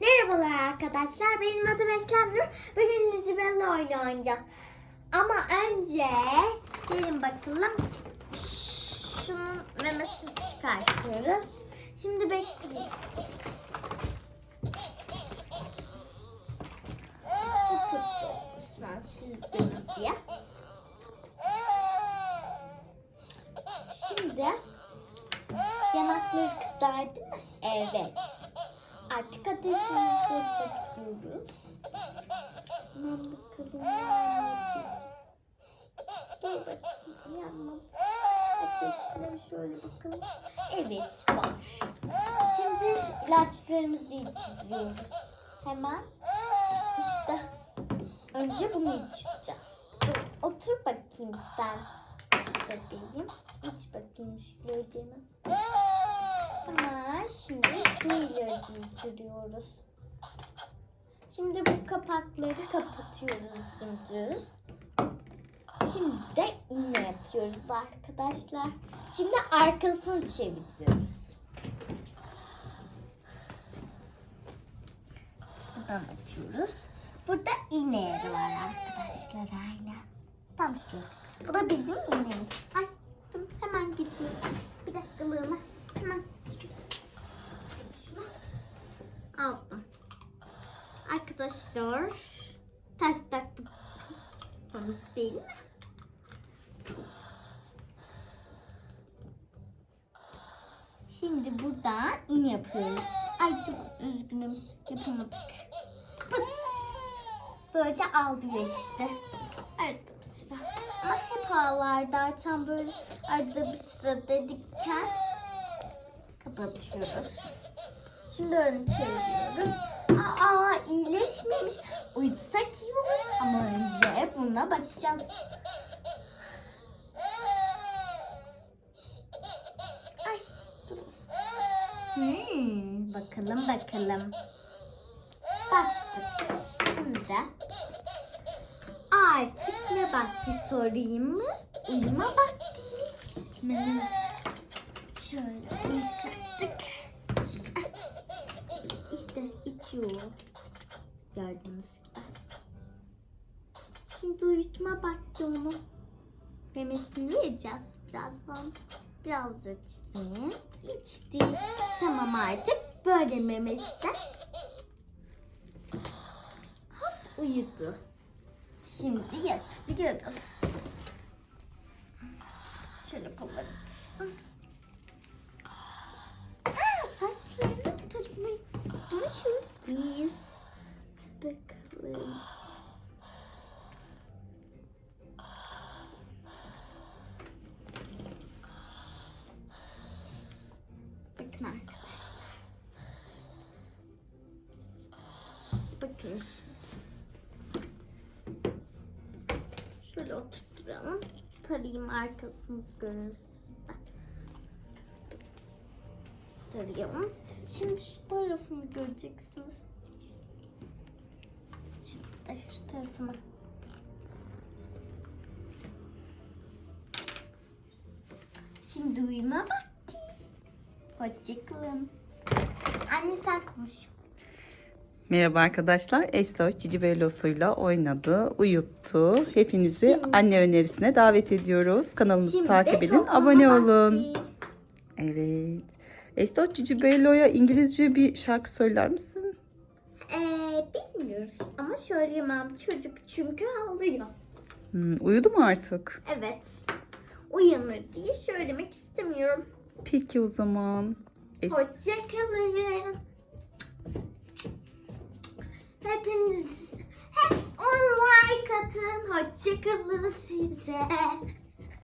Merhabalar arkadaşlar. Benim adım Eslem Nur. Bugün Lizibel'le oyun oynayacağız. Ama önce gelin bakalım. Şunun memesini çıkartıyoruz. Şimdi bekleyin. Bu tuttu şu an siz benim diye. Şimdi yanakları kızardı mı? Evet. Artık ateşimizi yapıyoruz. Hemen bakalım ateş. Dur bakayım yanmadı. Ateşle şöyle bakalım. Evet var. Şimdi ilaçlarımızı içiriyoruz. Hemen. İşte. Önce bunu içeceğiz. Dur, otur bakayım sen. Bebeğim. İç bakayım şu ilacını. Tamam. Şimdi bu kapakları kapatıyoruz dümdüz. Şimdi de iğne yapıyoruz arkadaşlar. Şimdi arkasını çeviriyoruz. Buradan açıyoruz. Burada iğne yeri var arkadaşlar aynen. Tam şurası. Bu da bizim iğnemiz. Ay dur hemen gidiyorum. Bir dakikalığına hemen aldım. Arkadaşlar ters taktım. Komik değil mi? Şimdi buradan iğne yapıyoruz. Ay dur üzgünüm yapamadık. Pıt. Böylece aldı işte. Arada bir sıra. Ama hep ağlardı. Açan böyle arada bir sıra dedikken kapatıyoruz. Şimdi önü çeviriyoruz. Aa iyileşmemiş. Uyutsak iyi olur ama önce buna bakacağız. Ay. Hmm, bakalım bakalım. Baktık. Şimdi artık ne vakti sorayım mı? Uyuma vakti. Şöyle uyuyacaktık. İşte içiyor. Gördüğünüz gibi. Şimdi uyutma vakti onu. Memesini yiyeceğiz birazdan. Biraz içsin. İçti. Tamam artık böyle memesi de. Hop uyudu. Şimdi yatırıyoruz. Şöyle kolları tutsun. Bakın arkadaşlar. Bakın. Şöyle oturtturalım. Tarayayım arkasını görünsün. Tarayalım. Şimdi şu tarafını göreceksiniz. Şimdi de şu tarafını. Şimdi uyuma vakti. Hoşçakalın. Anne sen konuş. Merhaba arkadaşlar. Esra Cici Velos'uyla oynadı, uyuttu. Hepinizi Şimdi- anne önerisine davet ediyoruz. Kanalımızı Şimdi takip edin, toplama abone olun. vakti. Evet. Esra Cici Velo'ya İngilizce bir şarkı söyler misin? Ee, bilmiyoruz ama söyleyemem. Çocuk çünkü ağlıyor. Hmm, uyudu mu artık? Evet. Uyanır diye söylemek istemiyorum. Peki o zaman. Es- Hoşçakalın. Hepiniz hep on like atın. Hoşçakalın size.